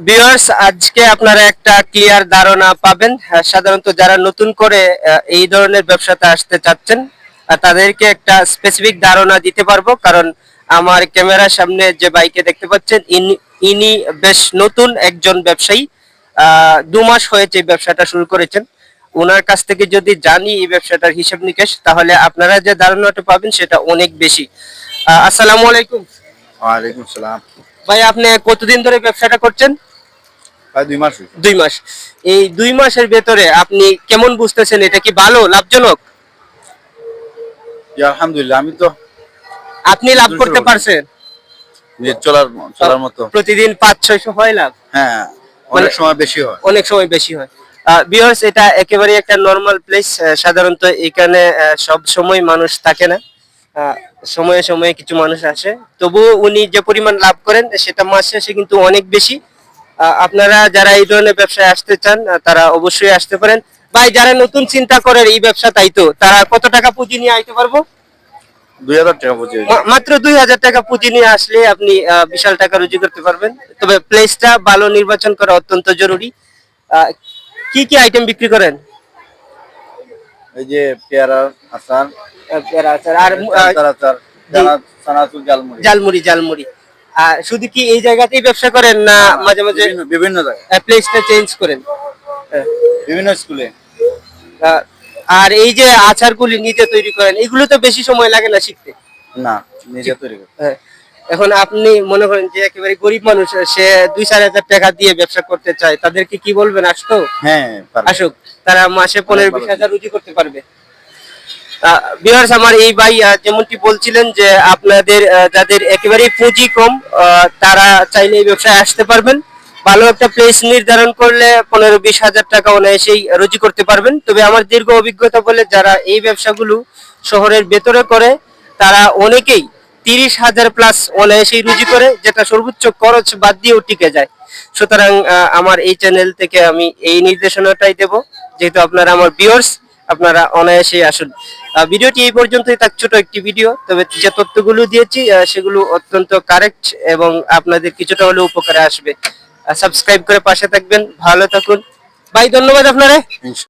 Viewers আজকে আপনারা একটা ক্লিয়ার ধারণা পাবেন। সাধারণত যারা নতুন করে এই ধরনের ব্যবসাতে আসতে চাচ্ছেন তাদেরকে একটা স্পেসিফিক ধারণা দিতে পারব। কারণ আমার ক্যামেরার সামনে যে বাইকে দেখতে পাচ্ছেন, ইনি- বেশ নতুন একজন ব্যবসায়ী। দু মাস হয়েছে ব্যবসাটা শুরু করেছেন। ওনার কাছ থেকে যদি জানি এই ব্যবসাটার হিসাব নিকেশ, তাহলে আপনারা যে ধারণাটা পাবেন, সেটা অনেক বেশি। আসসালামু আলাইকুম। ওয়ালাইকুম সালাম ভাই আপনি কতদিন ধরে ব্যবসাটা করছেন? দুই মাস দুই মাস। এই দুই মাসের ভেতরে আপনি কেমন বুঝতেছেন? এটা কি ভালো লাভজনক? আলহামদুলিল্লাহ আমি তো আপনি লাভ করতে পারছেন? চলার চলার মতো। প্রতিদিন পাঁচ ছয়শো হয় লাভ? হ্যাঁ অনেক মানে- সময় বেশি হয়। অনেক সময় বেশি হয়। বিয়ার্স এটা একেবারে একটা নর্মাল প্লেস সাধারণত এখানে সব সময় মানুষ থাকে না। সময়ে সময়ে কিছু মানুষ আসে। তবুও উনি যে পরিমাণ লাভ করেন সেটা মাস শেষে কিন্তু অনেক বেশি। আপনারা যারা এই ধরনের ব্যবসায় আসতে চান তারা অবশ্যই আসতে পারেন। ভাই যারা নতুন চিন্তা করেন এই ব্যবসা তাই তো? তারা কত টাকা পুঁজি নিয়ে আইতে পারব? দুই হাজার টাকা বুঝে মাত্র দুই হাজার টাকা পুঁজি নিয়ে আসলে আপনি বিশাল টাকা রুজি করতে পারবেন। তবে প্লেসটা ভালো নির্বাচন করা অত্যন্ত জরুরি। কি কি আইটেম বিক্রি করেন? এই যে পেয়ারা আচার পেয়ারা আচার আর জালমুড়ি। জালমুড়ি আর শুধু কি এই জায়গাতেই ব্যবসা করেন না মাঝে মাঝে বিভিন্ন- বিভিন্ন জায়গায়। প্লেসটা চেঞ্জ করেন? বিভিন্ন স্কুলে। আর এই যে আচারগুলি নিজে তৈরি করেন এগুলো তো বেশি সময় লাগে না শিখতে? না নিজে তৈরি হ্যাঁ। এখন আপনি মনে করেন যে একেবারে গরিব মানুষ সে দুই চার হাজার টাকা দিয়ে ব্যবসা করতে চায় তাদেরকে কি বলবেন? আসতো হ্যাঁ আসুক তারা মাসে পনেরো বিশ হাজার রুজি করতে পারবে। বিহার আমার এই ভাই যেমনটি বলছিলেন যে আপনাদের যাদের একেবারেই পুঁজি কম তারা চাইলে এই ব্যবসায় আসতে পারবেন। ভালো একটা প্লেস নির্ধারণ করলে পনেরো বিশ হাজার টাকা অনায়াসেই রুজি করতে পারবেন। তবে আমার দীর্ঘ অভিজ্ঞতা বলে যারা এই ব্যবসাগুলো শহরের ভেতরে করে, তারা অনেকেই তিরিশ হাজার প্লাস অনায়াসেই রুজি করে, যেটা সর্বোচ্চ খরচ বাদ দিয়েও টিকে যায়। সুতরাং আমার এই চ্যানেল থেকে আমি এই নির্দেশনাটাই দেব। যেহেতু আপনারা আমার ভিউয়ার্স আপনারা অনায়াসেই আসুন। ভিডিওটি এই পর্যন্তই তার ছোট একটি ভিডিও। তবে যে তথ্যগুলো দিয়েছি সেগুলো অত্যন্ত কারেক্ট এবং আপনাদের কিছুটা হলেও উপকারে আসবে। সাবস্ক্রাইব করে পাশে থাকবেন, ভালো থাকুন। ভাই, ধন্যবাদ আপনারা।